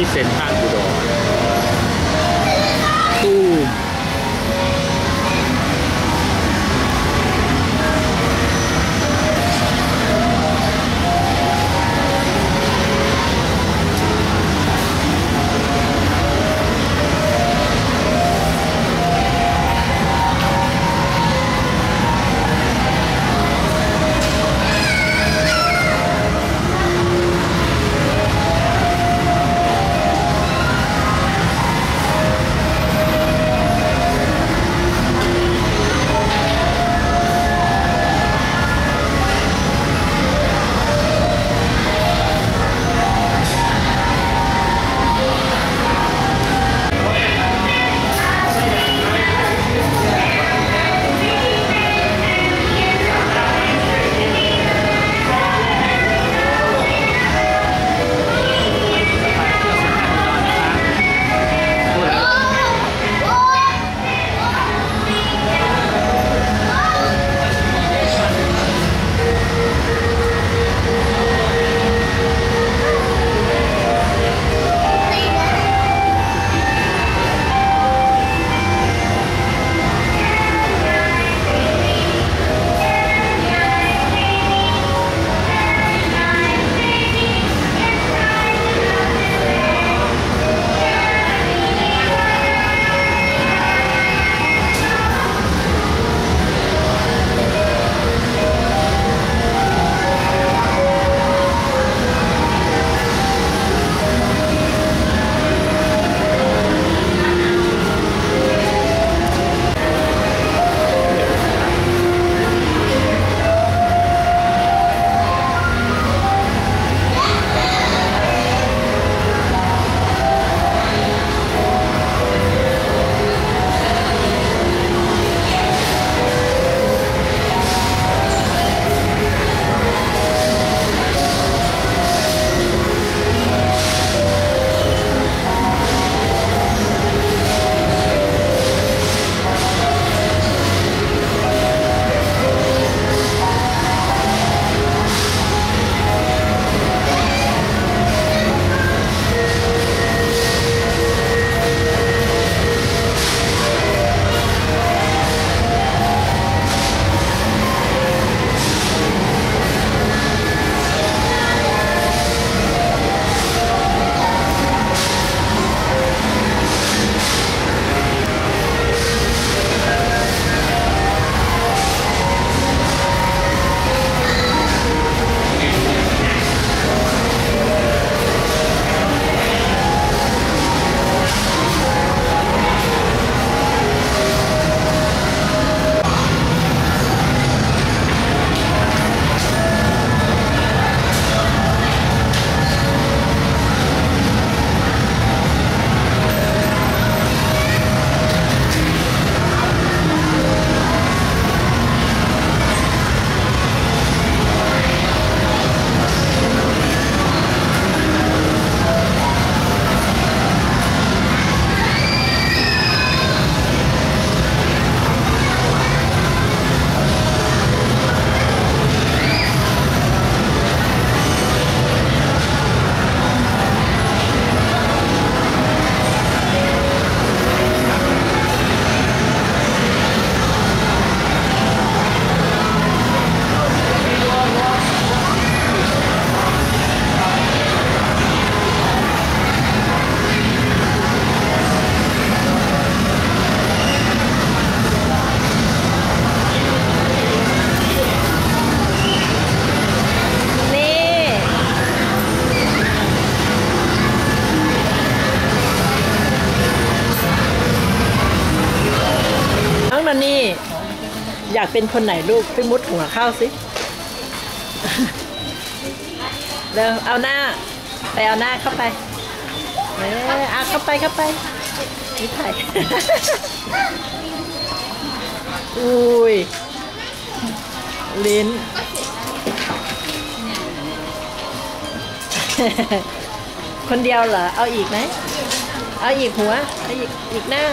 ที่เซ็นทรัลบุ อยากเป็นคนไหนลูกไปมุดหัวเข้าสิเร็วเอาหน้า ไปเอาหน้าเข้าไปเออเอาเข้าไปเข้าไปนี่ถ่ายอุ้ยลิ้นคนเดียวเหรอ เอาอีกไหม เอาอีกหัว เอาอีกอีกหน้า